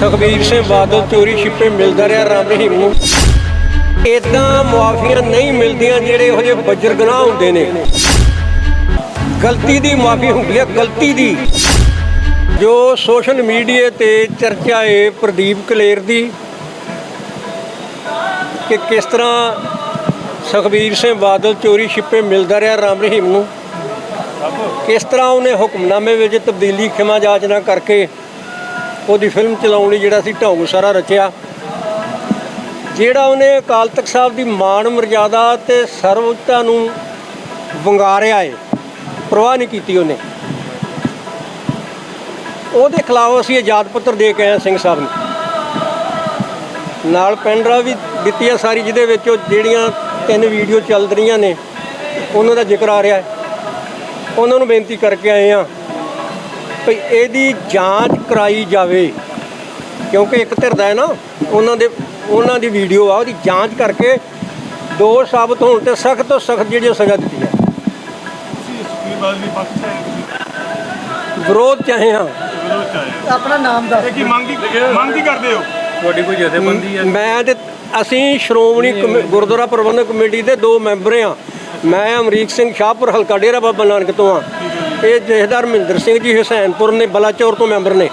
ਸੁਖਬੀਰ ਸਿੰਘ ਬਾਦਲ ਚੋਰੀ ਛਿਪੇ ਮਿਲਦਾ ਰਿਹਾ ਰਾਮ ਰਹੀਮ ਨੂੰ ਇਦਾਂ ਮੁਆਫੀਆਂ ਨਹੀਂ ਮਿਲਦੀਆਂ ਜਿਹੜੇ ਇਹੋ ਜਿਹੇ ਬੱਜਰ ਗੁਨਾਹ ਹੁੰਦੇ ਨੇ। ਗਲਤੀ ਦੀ ਮਾਫੀ ਹੁੰਦੀ ਹੈ ਗਲਤੀ ਦੀ। ਜੋ ਸੋਸ਼ਲ ਮੀਡੀਆ ਤੇ ਚਰਚਾ ਏ ਪ੍ਰਦੀਪ ਕਲੇਰ ਦੀ ਕਿ ਕਿਸ ਤਰ੍ਹਾਂ ਸੁਖਬੀਰ ਸਿੰਘ ਬਾਦਲ ਚੋਰੀ ਛਿਪੇ ਮਿਲਦਾ ਰਿਹਾ ਰਾਮ ਰਹੀਮ ਨੂੰ ਕਿਸ ਤਰ੍ਹਾਂ ਉਹਨੇ ਹੁਕਮਨਾਮੇ ਵਿੱਚ ਤਬਦੀਲੀ ਖਿਮਾ ਜਾਚਨਾ ਕਰਕੇ ਉਹਦੀ ਫਿਲਮ ਚਲਾਉਣ ਲਈ ਜਿਹੜਾ ਸੀ ਢੌਂਗ ਸਾਰਾ ਰਚਿਆ। ਜਿਹੜਾ ਉਹਨੇ ਅਕਾਲ ਤਖਤ ਸਾਹਿਬ ਦੀ ਮਾਣ ਮਰਜ਼ਾਦਾ ਤੇ ਸਰਵਉੱਚਤਾ ਨੂੰ ਵੰਗਾਰਿਆ ਏ, ਪ੍ਰਵਾਹ ਨਹੀਂ ਕੀਤੀ ਉਹਨੇ। ਉਹਦੇ ਖਿਲਾਫ ਅਸੀਂ ਆਜ਼ਾਦ ਪੱਤਰ ਦੇ ਕੇ ਆਏ ਸਿੰਘ ਸਾਹਿਬ ਨੂੰ। ਨਾਲ ਪੈਂਡਰਾ ਵੀ ਦਿੱਤੀ ਆ ਸਾਰੀ, ਜਿਹਦੇ ਵਿੱਚ ਉਹ ਜਿਹੜੀਆਂ ਤਿੰਨ ਵੀਡੀਓ ਚੱਲ ਰਹੀਆਂ ਨੇ, ਉਹਨਾਂ ਦਾ ਜ਼ਿਕਰ ਆ ਰਿਹਾ। ਉਹਨਾਂ ਨੂੰ ਬੇਨਤੀ ਕਰਕੇ ਆਏ ਆ ਭਈ ਇਹਦੀ ਜਾਂਚ ਕਰਾਈ ਜਾਵੇ। ਕਿਉਂਕਿ ਇੱਕ ਧਿਰ ਦਾ ਹੈ ਨਾ ਉਹਨਾਂ ਦੇ ਉਹਨਾਂ ਦੀ ਵੀਡੀਓ ਆ ਉਹਦੀ ਜਾਂਚ ਕਰਕੇ ਦੋਸ਼ ਸਾਬਤ ਹੋਣ ਤੇ ਸਖਤ ਤੋਂ ਸਖਤ ਜਿਹੜੀ ਸਜ਼ਾ ਦਿੱਤੀ ਹੈ ਦੀ ਹੋ ਵਿਰੋਧ ਚਾਹੇ ਹਾਂ ਹੋ। ਆਪਣਾ ਨਾਮ ਦੱਸ ਕੀ ਮੰਗ ਕੀ ਮੰਗ ਕੀ ਕਰਦੇ ਹੋ। ਤੁਹਾਡੀ ਕੋਈ ਜਥੇਬੰਦੀ ਹੈ ਮੈਂ ਤੇ ਅਸੀਂ ਸ਼੍ਰੋਮਣੀ ਕਮੇ- ਗੁਰਦੁਆਰਾ ਪ੍ਰਬੰਧਕ ਕਮੇਟੀ ਦੇ ਦੋ ਮੈਂਬਰ ਆ ਮੈਂ ਅਮਰੀਕ ਸਿੰਘ ਸ਼ਾਹਪੁਰ ਹਲਕਾ ਡੇਰਾ ਬਾਬਾ ਨਾਨਕ ਤੋਂ ਆ ਇਹ ਜਥੇਦਾਰ ਮਹਿੰਦਰ ਸਿੰਘ ਜੀ ਹੁਸੈਨਪੁਰ ਨੇ ਬਲਾਚੌਰ ਤੋਂ ਮੈਂਬਰ ਨੇ।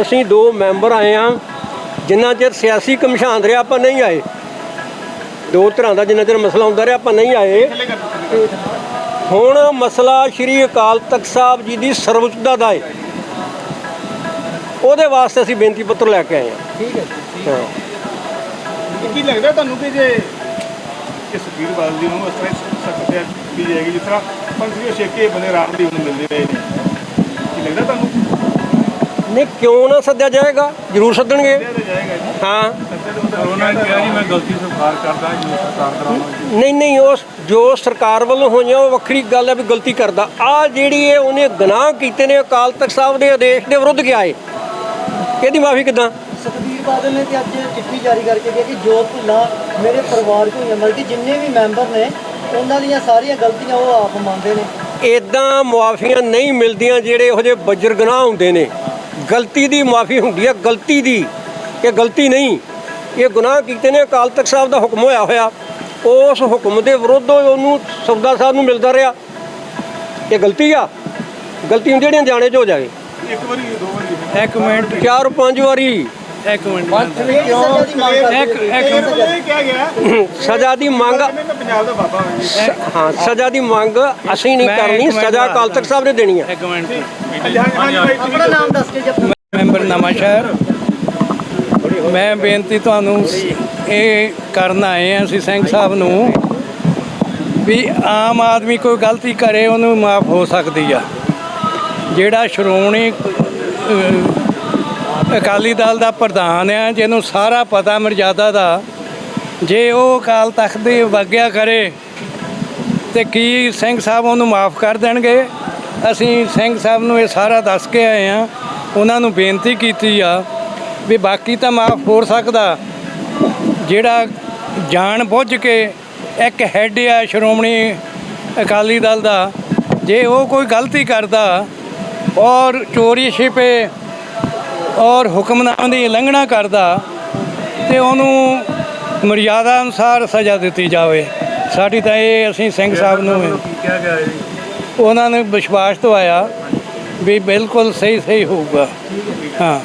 ਅਸੀਂ ਦੋ ਮੈਂਬਰ ਆਏ ਆ ਜਿੰਨਾ ਚਿਰ ਸਿਆਸੀ ਕਮਿਸ਼ਨ ਰਿਹਾ ਆਪਾਂ ਨਹੀਂ ਆਏ। ਦੋ ਤਰ੍ਹਾਂ ਦਾ ਜਿੰਨਾ ਚਿਰ ਮਸਲਾ ਹੁੰਦਾ ਰਿਹਾ ਆਪਾਂ ਨਹੀਂ ਆਏ। ਹੁਣ ਮਸਲਾ ਸ਼੍ਰੀ ਅਕਾਲ ਤਖਤ ਸਾਹਿਬ ਜੀ ਦੀ ਸਰਵਉੱਚਤਾ ਦਾ ਹੈ ਉਹਦੇ ਵਾਸਤੇ ਅਸੀਂ ਬੇਨਤੀ ਪੱਤਰ ਲੈ ਕੇ ਆਏ ਆ ਠੀਕ ਹੈ ਹਾਂ। ਕੀ ਲੱਗਦਾ ਤੁਹਾਨੂੰ ਕਿ ਜੇ ਕਿ ਸੁਖਬੀਰ ਬਾਦਲ ਜੀ ਨੂੰ ਇਸ ਤਰ੍ਹਾਂ ਸਖਤ ਕੀਤੀ ਜਾਏਗੀ ਜਿਸ ਤਰ੍ਹਾਂ ਪੰਥੀ ਸ਼ੇਕੇ ਬਨੇ ਰਾਮ ਦੀ ਨੂੰ ਮਿਲਦੇ ਰਹੇ ਨੇ। ਕੀ ਲੱਗਦਾ ਤੁਹਾਨੂੰ? ਨਹੀਂ ਕਿਉਂ ਨਾ ਸੱਦਿਆ ਜਾਏਗਾ? ਜ਼ਰੂਰ ਸੱਦਣਗੇ। ਹਾਂ। ਉਹਨਾਂ ਨੇ ਕਿਹਾ ਜੀ ਮੈਂ ਗਲਤੀ ਸਵੀਕਾਰ ਕਰਦਾ ਜੀ ਸਰਕਾਰ ਕਰਾਉਣਾ ਨਹੀਂ ਨਹੀਂ ਉਸ ਜੋ ਸਰਕਾਰ ਵੱਲੋਂ ਹੋਈਆਂ ਉਹ ਵੱਖਰੀ ਗੱਲ ਹੈ ਵੀ ਗਲਤੀ ਕਰਦਾ। ਆ ਜਿਹੜੀ ਇਹ ਉਹਨੇ ਗੁਨਾਹ ਕੀਤੇ ਨੇ ਅਕਾਲ ਤਖਤ ਸਾਹਿਬ ਦੇ ਆਦੇਸ਼ ਦੇ ਵਿਰੁੱਧ ਗਿਆ ਏ ਇਹਦੀ ਮਾਫੀ ਕਿਦਾਂ? ਸੁਖਬੀਰ ਬਾਦਲ ਨੇ ਤੇ ਅੱਜ ਚਿੱਠੀ ਜਾਰੀ ਕਰਕੇ ਕਿਹਾ ਕਿ ਜੋ ਭੁੱਲਾਂ ਮੇਰੇ ਪਰਿਵਾਰ ਚ ਹੋਈਆਂ ਮਤਲਬ ਕਿ ਜਿੰਨੇ ਵੀ ਮੈਂਬਰ ਨੇ ਉਹਨਾਂ ਦੀਆਂ ਸਾਰੀਆਂ ਗਲਤੀਆਂ ਉਹ ਆਪ ਮੰਨਦੇ ਨੇ। ਇਦਾਂ ਮੁਆਫੀਆਂ ਨਹੀਂ ਮਿਲਦੀਆਂ ਜਿਹੜੇ ਇਹੋ ਜਿਹੇ ਬੱਜਰ ਗੁਨਾਹ ਹੁੰਦੇ ਨੇ। ਗਲਤੀ ਦੀ ਮਾਫੀ ਹੁੰਦੀ ਹੈ ਗਲਤੀ ਦੀ ਇਹ ਗਲਤੀ ਨਹੀਂ। ਇਹ ਗੁਨਾਹ ਕੀਤੇ ਨੇ ਅਕਾਲ ਤਖਤ ਸਾਹਿਬ ਦਾ ਹੁਕਮ ਹੋਇਆ ਹੋਇਆ। ਉਸ ਹੁਕਮ ਦੇ ਵਿਰੁੱਧ ਉਹਨੂੰ ਸੌਦਾ ਸਾਹਿਬ ਨੂੰ ਮਿਲਦਾ ਰਿਹਾ। ਇਹ ਗਲਤੀ ਆ। ਗਲਤੀ ਹੁੰਦੀ ਜਿਹੜੀਆਂ ਜਾਣੇ ਚ ਹੋ ਜਾਵੇ। ਇੱਕ ਵਾਰੀ ਦੋ ਵਾਰੀ। ਇੱਕ ਮਿੰਟ। ਚਾਰ ਪੰਜ ਵਾਰੀ। ਇੱਕ ਮਿੰਟ ਕਿਹੜੀ ਸਜ਼ਾ ਦੀ ਮੰਗ ਕਰਦੇ ਇੱਕ- ਨੇ? ਇੱਕ ਕਿਹੜੀ ਮਿੰਟ। ਸਜ਼ਾ ਇਹ ਕਿਹਾ ਗਿਆ ਸਜ਼ਾ ਦੀ ਮੰਗ ਕਹਿੰਦੇ ਮੈਂ ਪੰਜਾਬ ਦਾ ਬਾਬਾ ਹਾਂ ਸਜ਼ਾ ਦੀ ਮੰਗ ਅਸੀਂ ਨਹੀਂ ਮੈਂ ਕਰਨੀ ਮਿੰਟ ਸਜ਼ਾ ਅਕਾਲ ਤਖਤ ਸਾਹਿਬ ਨੇ ਦੇਣੀ ਹੈ। ਇੱਕ ਮਿੰਟ ਹਾਂਜੀ ਹਾਂਜੀ ਭਾਈ ਤੁਸੀਂ ਆਪਣਾ ਨਾਮ ਦੱਸ। ਕੇ ਜੀ ਆਪਣਾ ਮੈਂਬਰ ਨਵਾਂ ਸ਼ਹਿਰ ਮੈਂ ਬੇਨਤੀ ਤੁਹਾਨੂੰ ਇਹ ਕਰਨ ਆਏ ਹਾਂ ਅਸੀਂ ਸਿੰਘ ਸਾਹਿਬ ਨੂੰ ਵੀ ਆਮ ਆਦਮੀ ਕੋਈ ਗਲਤੀ ਕਰੇ ਉਹਨੂੰ ਮਾਫ ਹੋ ਸਕਦੀ ਆ। ਜਿਹੜਾ ਸ਼੍ਰੋਮਣੀ ਅਹ, ਅਕਾਲੀ ਦਲ ਦਾ ਪ੍ਰਧਾਨ ਆ, ਜਿਹਨੂੰ ਸਾਰਾ ਪਤਾ ਮਰਜ਼ਾਦਾ ਦਾ। ਜੇ ਉਹ ਅਕਾਲ ਤਖਤ ਦੀ ਵਾਗਿਆ ਕਰੇ ਤੇ ਕੀ ਸਿੰਘ ਸਾਹਿਬ ਉਹਨੂੰ ਮਾਫ ਕਰ ਦੇਣਗੇ? ਅਸੀਂ ਸਿੰਘ ਸਾਹਿਬ ਨੂੰ ਇਹ ਸਾਰਾ ਦੱਸ ਕੇ ਆਏ ਆ। ਉਹਨਾਂ ਨੂੰ ਬੇਨਤੀ ਕੀਤੀ ਆ ਵੀ ਬਾਕੀ ਤਾਂ ਮਾਫ ਹੋ ਸਕਦਾ। ਜਿਹੜਾ ਜਾਣ ਬੁੱਝ ਕੇ ਇੱਕ ਹੈੱਡ ਆ ਸ਼੍ਰੋਮਣੀ ਅਕਾਲੀ ਦਲ ਦਾ, ਜੇ ਉਹ ਕੋਈ ਗਲਤੀ ਕਰਦਾ ਔਰ ਚੋਰੀ ਛਿਪੇ ਔਰ ਹੁਕਮਨਾਮੇ ਦੀ ਉਲੰਘਣਾ ਕਰਦਾ ਤੇ ਉਹਨੂੰ ਮਰਿਆਦਾ ਅਨੁਸਾਰ ਸਜ਼ਾ ਦਿੱਤੀ ਜਾਵੇ। ਸਾਡੀ ਤਾਂ ਇਹ ਅਸੀਂ ਸਿੰਘ ਸਾਹਿਬ ਨੂੰ ਕੀ ਕਿਹਾ ਗਿਆ ਜੀ ਉਹਨਾਂ ਨੇ ਵਿਸ਼ਵਾਸ ਦਵਾਇਆ ਵੀ ਬਿਲਕੁਲ ਸਹੀ ਸਹੀ ਹੋਊਗਾ। ਹਾਂ।